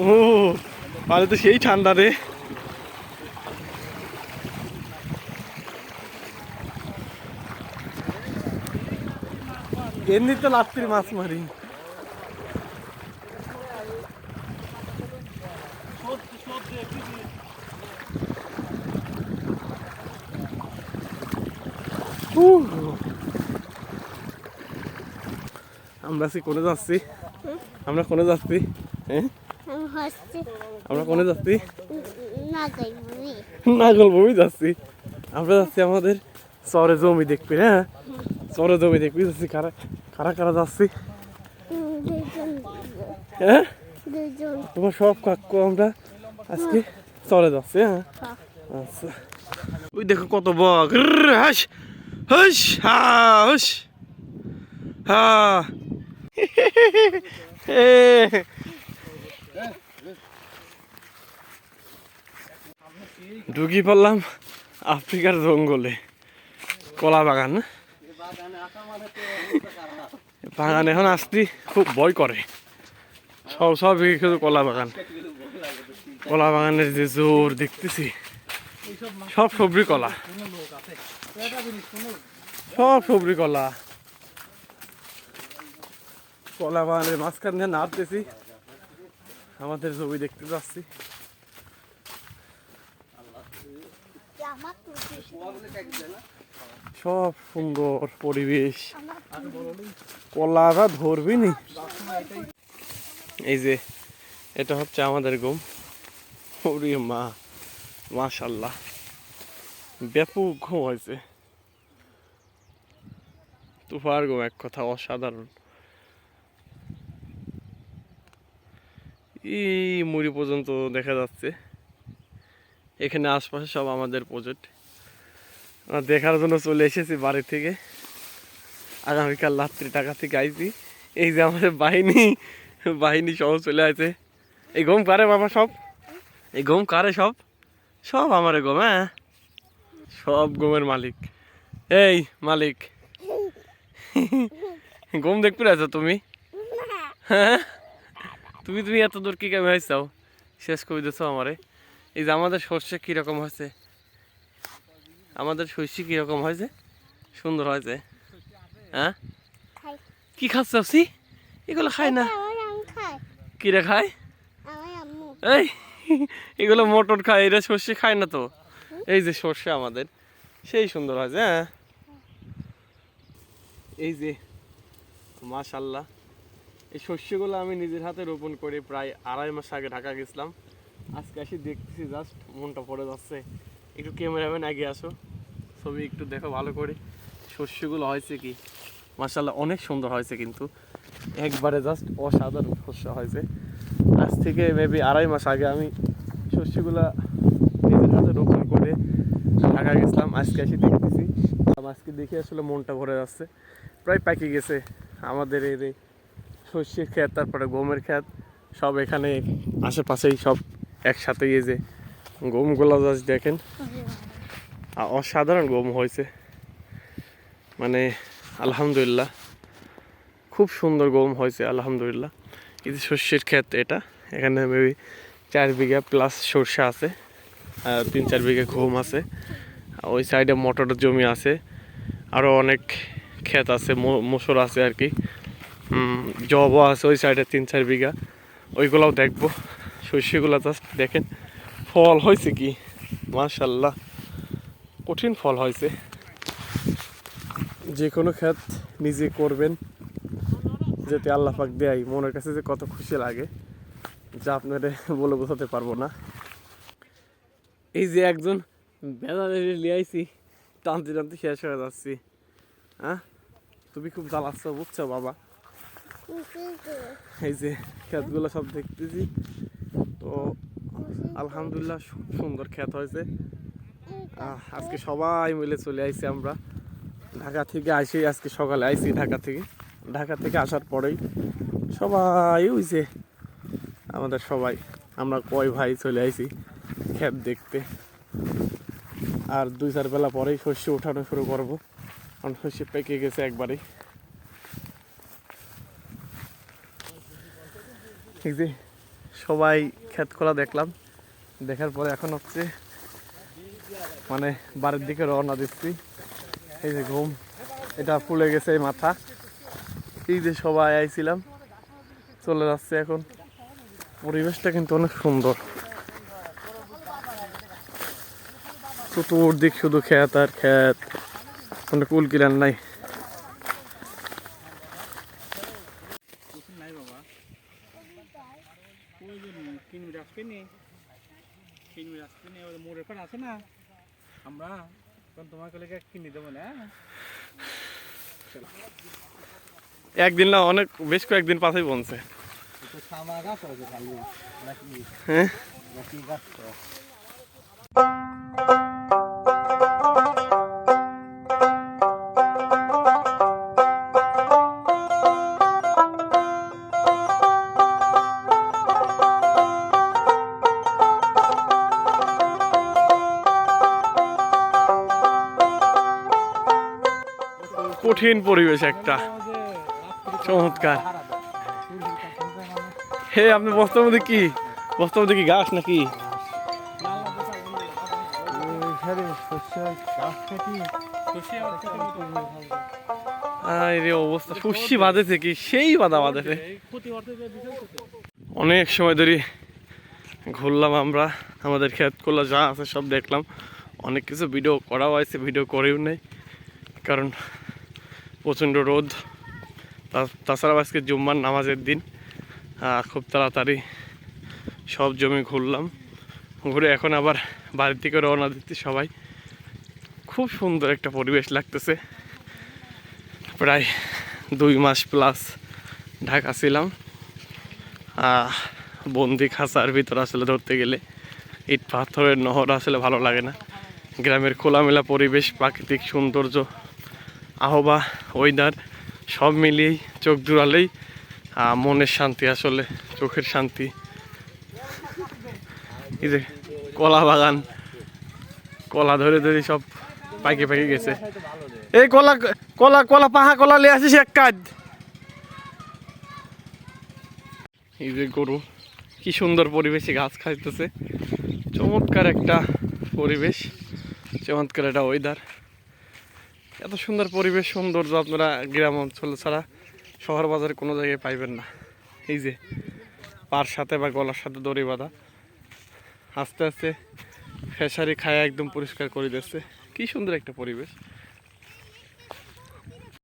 ও পারে তো সেই ঠান্ডা রে। এমনি তো রাত্রি মাছ মারি। আমরা কোনে যাচ্ছি? আমরা কোনে যাচ্ছি? হ্যাঁ? আমরা কোনে যাচ্ছি? নাগল বমি যাচ্ছি। আমরা যাচ্ছি আমাদের চরে জমি দেখবি হ্যাঁ? চরে জমি দেখবি যাচ্ছি কারা কারা কারা যাচ্ছি? হ্যাঁ? তোমার সব কাকু আমরা আজকে চলে যাচ্ছি হ্যাঁ? আচ্ছা। ওই দেখো কত বক হাস হাস হা হাস হা। ঢুকি পড়লাম আফ্রিকার জঙ্গলে। কলা বাগান বাগান এখন আসতে খুব ভয় করে। সব সব কলা বাগান। কলা বাগানের যে জোর দেখতেছি, সব সবরি কলা। সব সবরি কলা। কলা বাগানের মাঝখান দিয়ে নাড়তেছি আমাদের ছবি দেখতে যাচ্ছি। সব সুন্দর পরিবেশ। কলাটা ধরবি নি? এই যে, এটা হচ্ছে আমাদের গম। ওরে মা, মাশাল্লাহ। ব্যাপক ঘুম হয়েছে। তুফার গম এক কথা অসাধারণ। এই মুড়ি পর্যন্ত দেখা যাচ্ছে। এখানে আশপাশে সব আমাদের প্রজেক্ট দেখার জন্য চলে এসেছি বাড়ি থেকে। আগামীকাল রাত্রি টাকা থেকে আইছি। এই যে আমাদের বাহিনী বাহিনী সহ চলে আছে এই গম কারে বাবা সব? এই গম কারে সব? সব আমার গম হ্যাঁ? সব গমের মালিক। এই মালিক। গম দেখতে আছো তুমি? হ্যাঁ? তুমি তুমি এত দূর কি কেমন হয়েছাও শেষ করে দিছো আমারে। এই যে আমাদের সর্ষে কীরকম হয়েছে? আমাদের শস্য কীরকম হয়েছে? সুন্দর হয়েছে। হ্যাঁ? কি খাচ্ছ আপসি এগুলো খায় না। কিরে খায়? এই এগুলো মটর খায় এরা সর্ষে খায় না তো। এই যে সর্ষে আমাদের সেই সুন্দর হয়েছে হ্যাঁ। এই যে মাশাল্লাহ। এই শস্যগুলো আমি নিজের হাতে রোপণ করে প্রায় আড়াই মাস আগে ঢাকা গেছিলাম। আজকে আসি দেখতেছি জাস্ট মনটা পড়ে যাচ্ছে। একটু ক্যামেরাম্যান আগে আসো। ছবি একটু দেখো ভালো করে। শস্যগুলো হয়েছে কি? মাশাল্লাহ অনেক সুন্দর হয়েছে কিন্তু। একবারে জাস্ট অসাধারণ শস্য হয়েছে। আজ থেকে মেবি আড়াই মাস আগে আমি শস্যগুলা নিজের হাতে রোপণ করে ঢাকা গেছিলাম। আজকে এসে দেখতেছি। আজকে দেখে আসলে মনটা ভরে যাচ্ছে। প্রায় পাকি গেছে আমাদের এই শস্যের ক্ষেত তারপরে গমের ক্ষেত সব এখানে আশেপাশেই সব একসাথে এই যে গমগুলো জাস্ট দেখেন। অসাধারণ গম হয়েছে। মানে আলহামদুলিল্লাহ, খুব সুন্দর গম হয়েছে, আলহামদুলিল্লাহ। এই সর্ষের ক্ষেত এটা, এখানে মেবি চার বিঘা প্লাস সর্ষে আছে, আর তিন চার বিঘা গম আছে। ওই সাইডে মটরের জমি আছে। আরও অনেক ক্ষেত আছে মসুর আছে আর কি। জবও আছে ওই সাইডে তিন, চার বিঘা। ওইগুলাও দেখব। শস্যগুলো জাস্ট দেখেন, ফল হয়েছে কি? মাশাল্লাহ, কঠিন ফল হয়েছে। যে কোনো ক্ষেত নিজে করবেন, যেতে আল্লাহ পাক দেয়। মনের কাছে যে কত খুশি লাগে, যা আপনারে বলে বোঝাতে পারব না। এই যে একজন বেদা নিয়ে আইছি, টানতে টানতে শেষ হয়ে যাচ্ছি। হ্যাঁ? তুমি খুব জ্বালাচ্ছ, বুঝছ বাবা? এই যে ক্ষেতগুলো সব দেখতেছি। তো আলহামদুলিল্লাহ সুন্দর ক্ষেত হয়েছে। আজকে সবাই মিলে চলে আইছি আমরা। ঢাকা থেকে আসি আজকে সকালে আইছি ঢাকা থেকে। ঢাকা থেকে আসার পরেই সবাই হইছে আমাদের সবাই আমরা কয় ভাই চলে আইছি ক্ষেত দেখতে। আর দুই চার বেলা পরেই শস্য ওঠানো শুরু করব। কারণ শস্য পেকে গেছে একবারেই। এই যে সবাই ক্ষেত খোলা দেখলাম। দেখার পরে এখন হচ্ছে মানে বাড়ির দিকে রওনা দিচ্ছি। এই যে ঘুম, এটা ফুলে গেছে এই মাথা। এই যে সবাই আইছিলাম, চলে যাচ্ছে এখন। পরিবেশটা কিন্তু অনেক সুন্দর। চতুর্দিক শুধু ক্ষেত আর ক্ষেত কোনো কুল কিলার নাই বাবা ওই যে কিনবি নি কিনবি আসবে নি ওই মোড়ের পর আছে না। আমরা তখন তোমাকে লেগে কিনে দেবো না একদিন না অনেক বেশ কয়েকদিন পাশেই বনছে। হ্যাঁ? কঠিন পরিবেশ একটা। চমৎকার। হে, আপনি বস্তার মধ্যে কি? বস্তার মধ্যে কি গাছ নাকি? অবস্থা বাঁধেছে কি? সেই বাধা অনেক সময় ধরে ঘুরলাম আমরা, আমাদের ক্ষেত করলা যা আছে সব দেখলাম। অনেক কিছু ভিডিও করাও হয়েছে ভিডিও করেও নেই। কারণ প্রচণ্ড রোদ। তাছাড়াও আজকে জুম্মার নামাজের দিন। খুব তাড়াতাড়ি সব জমি ঘুরলাম ঘুরে এখন আবার বাড়ির থেকে রওনা দিচ্ছি সবাই। খুব সুন্দর একটা পরিবেশ লাগতেছে। প্রায় দুই মাস প্লাস ঢাকা ছিলাম। বন্দি খাঁচার ভিতর আসলে ধরতে গেলে ইট পাথরের নহর আসলে ভালো লাগে না। গ্রামের খোলামেলা পরিবেশ, প্রাকৃতিক সৌন্দর্য আহ্বা ওয়েদার সব মিলিয়েই চোখ আহ, মনের শান্তি আসলে চোখের শান্তি। এই যে কলা বাগান কলা ধরে ধরে সব পাইকে পাইকে গেছে। এই কলা কলা কলা পাহা কলা লিয়ে আসিস এক কাজ এই যে গরু কি সুন্দর পরিবেশে গাছ খাইতেছে। চমৎকার একটা পরিবেশ চমৎকার একটা ওয়েদার এত সুন্দর পরিবেশ, সৌন্দর্য আপনারা গ্রাম অঞ্চল ছাড়া শহর বাজারে কোনো জায়গায় পাইবেন না। এই যে, পার সাথে বা গলার সাথে দড়ি বাঁধা। আস্তে আস্তে ফেসারি খায় একদম পরিষ্কার করে দিচ্ছে কি সুন্দর একটা পরিবেশ।